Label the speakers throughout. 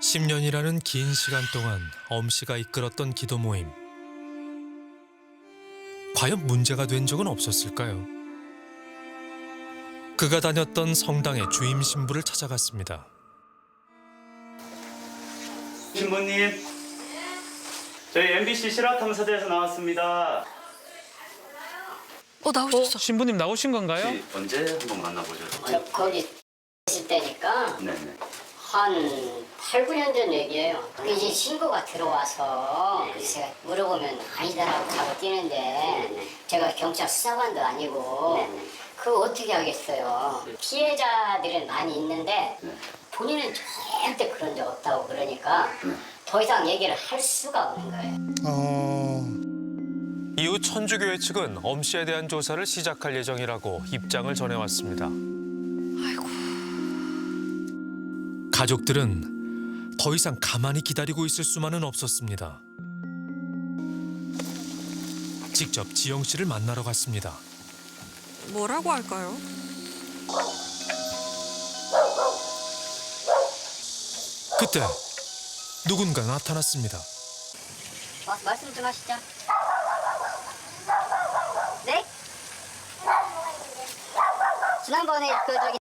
Speaker 1: 10년이라는 긴 시간 동안 엄씨가 이끌었던 기도 모임. 과연 문제가 된 적은 없었을까요? 그가 다녔던 성당의 주임 신부를 찾아갔습니다.
Speaker 2: 신부님, 저희 MBC 실화탐사대에서 나왔습니다.
Speaker 3: 어 나오셨어.
Speaker 4: 신부님 나오신 건가요?
Speaker 2: 혹시 언제 한번 만나보죠?
Speaker 5: 저 거기 있을 때니까
Speaker 2: 네네.
Speaker 5: 한 8, 9년 전 얘기예요. 그 이제 신고가 들어와서 그래서 제가 물어보면 아니다라고 자고 뛰는데 제가 경찰 수사관도 아니고 그거 어떻게 하겠어요. 피해자들은 많이 있는데 본인은 절대 그런 적 없다고 그러니까 더 이상 얘기를 할 수가 없는 거예요.
Speaker 6: 어,
Speaker 1: 이후 천주교회 측은 엄 씨에 대한 조사를 시작할 예정이라고 입장을 전해왔습니다. 가족들은 더 이상 가만히 기다리고 있을 수만은 없었습니다. 직접 지영 씨를 만나러 갔습니다.
Speaker 3: 뭐라고 할까요?
Speaker 1: 그때 누군가 나타났습니다.
Speaker 5: 어, 말씀 좀 하시죠. 네? 지난번에 그 저기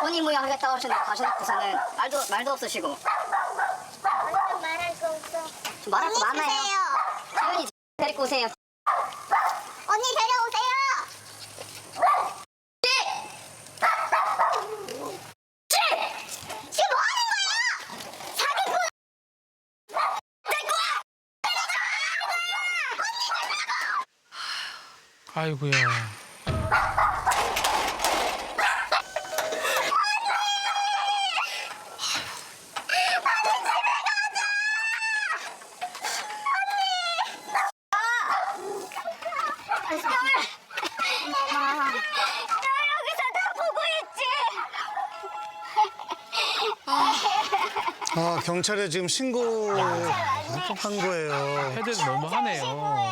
Speaker 5: 혼인 무효하겠다고 하셨는데 가셔놓고서는 말도 말도 없으시고
Speaker 7: 말할 거 없어.
Speaker 5: 좀 말할 거
Speaker 7: 언니
Speaker 5: 많아요.
Speaker 7: 주세요.
Speaker 5: 지훈이 데리고 오세요.
Speaker 7: 언니 데려오세요. 지금 뭐 하는 거야? 사기꾼!
Speaker 4: 아이고야.
Speaker 7: 여기서 다 보고 있지.
Speaker 6: 아 경찰에 지금 신고한 거예요.
Speaker 4: 헤드 너무 하네요.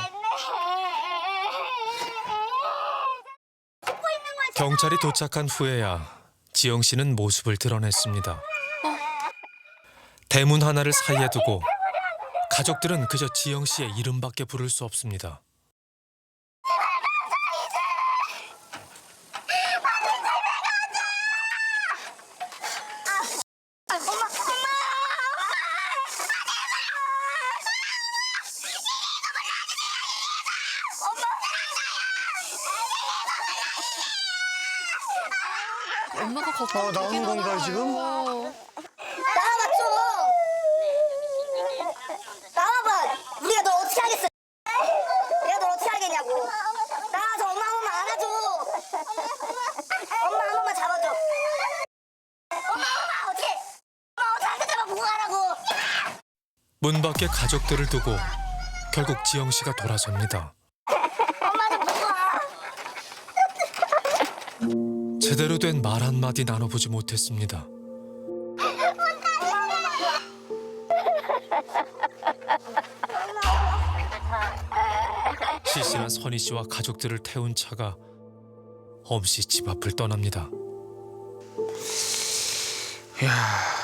Speaker 1: 경찰이 도착한 후에야 지영 씨는 모습을 드러냈습니다. 대문 하나를 사이에 두고 가족들은 그저 지영 씨의 이름밖에 부를 수 없습니다.
Speaker 3: 엄마가 거기
Speaker 6: 어, 나오는 건가요, 지금?
Speaker 7: 나와봐 좀. 나와봐. 우리가 너 어떻게 하겠어? 내가 너 어떻게 하겠냐고. 나와서 엄마 한 번만 안아줘. 엄마 한 번만 잡아줘. 엄마 엄마 어떻게? 엄마 어떻게 한 대만 보고 가라고.
Speaker 1: 문 밖에 가족들을 두고 결국 지영 씨가 돌아섭니다.
Speaker 7: 엄마 좀 보고 가.
Speaker 1: 제대로 된 말 한마디 나눠보지 못했습니다. 시신한 선희 씨와 가족들을 태운 차가 엄씨 집 앞을 떠납니다.
Speaker 4: 이야.